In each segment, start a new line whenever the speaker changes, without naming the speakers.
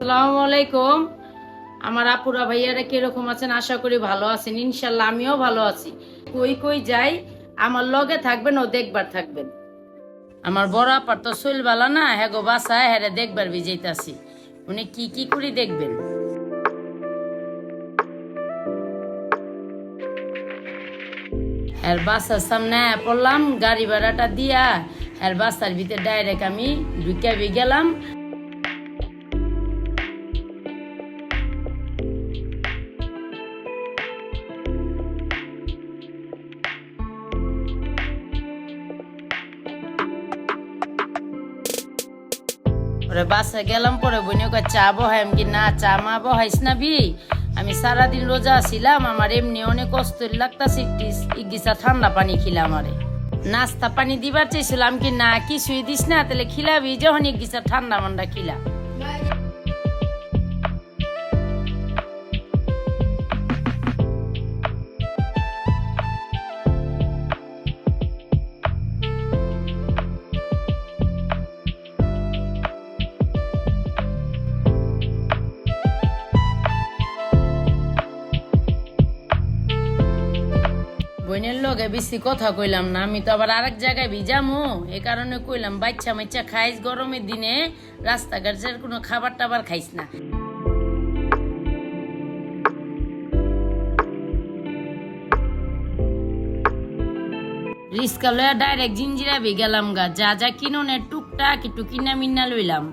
আসসালামু আলাইকুম। আমার আপুরা ভাইয়ারা কীরকম আছেন? আশা করি ভালো আছেন। ইনশাল্লাহ আমিও ভালো আছি। কই কই যাই, আমার লগে থাকবেন ও দেখবার থাকবেন। আমার বড় আপার তো শৈল বালা না হ্যাঁ গো বাসায় হ্যাঁ দেখবার বিজেইতাছি উনি কি কি করে দেখবেন? এর বাসার সামনে পড়লাম, গাড়ি ভাড়াটা দিয়া এর বাসার ভিতরে ডাইরেক্ট আমি ঢুকে গেলাম। পরে বাসে গেলাম পরে বইনে কয়, চা বহাই কি না? চা মা বহাইস না বি আমি সারাদিন রোজা ছিলাম, আমার এমনি অনেক কষ্ট লাগতাছে ইগিসা ঠান্ডা পানি খিলাম আরে। নাস্তা পানি দিবার চাইছিলাম কি না? কিছুই দিস না, তাহলে খিলাবি যখন ইগিসা ঠান্ডা মান্ডা খিলা বোনের লগে বেশি কথা কইলাম না, আমি তো আবার আরেক জায়গায় ভিজামু এ কারণে কইলাম, বাচ্চা মাচ্চা খাইস গরমের দিনে রাস্তাঘাটের কোনো খাবার টাবার খাইস না। রিস্কা লয়া ডাইরেক্ট জিঞ্জিরা গেলাম গা, যা যা কিনোনে টুকটাক একটু কিনা মিন্না লইলাম।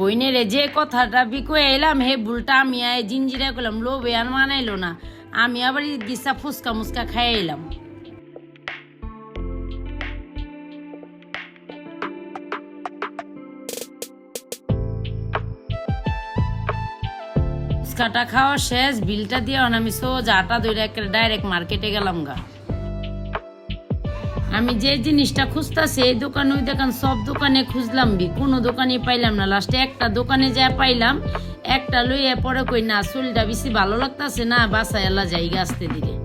বইনেরে যে কথাটা বিকো এলাম, হে ভুলটা আমি আয় জিঞ্জিরা করলাম লোভে আর মানাইলো না। আমি আবার গিসা ফুচকা মুচকা খাইয়ে এলাম। ফুচকাটা খাওয়া শেষ, বিলটা দিয়ে আমি সোজা আটা দইরা ডাইরেক্ট মার্কেটে গেলাম গা। আমি যে জিনিসটা খুঁজতাছি, এই দোকান, ওই দোকান, সব দোকানে খুঁজলাম বি, কোনো দোকানে পাইলাম না। লাস্টে একটা দোকানে যা পাইলাম, একটা লইয়া পরে কই, না, চুলটা বেশি ভালো লাগতাছে না বাসায় এলা যাই গাছতে দিলে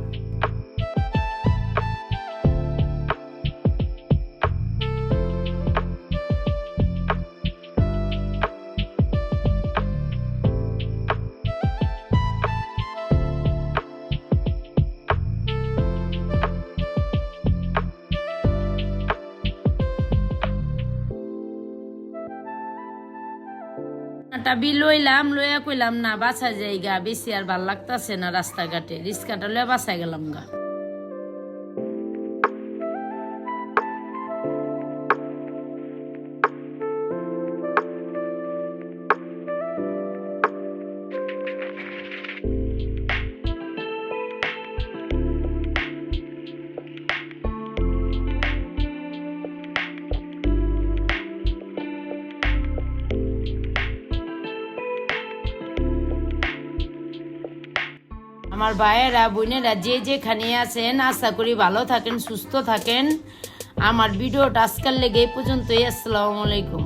বি লইলাম, লইয়া কইলাম, না বাসা জায়গা বেশি আর ভালো লাগতাছে না রাস্তাঘাটে। রিস্কাটা লইয়া বাসায় গেলাম গা। আমার ভাইয়েরা, বোনেরা, যে যেখানে আছেন, আশা করি ভালো থাকেন, সুস্থ থাকেন। আমার ভিডিওটা আজকাল লেগে এই পর্যন্তই। আসসালামু আলাইকুম।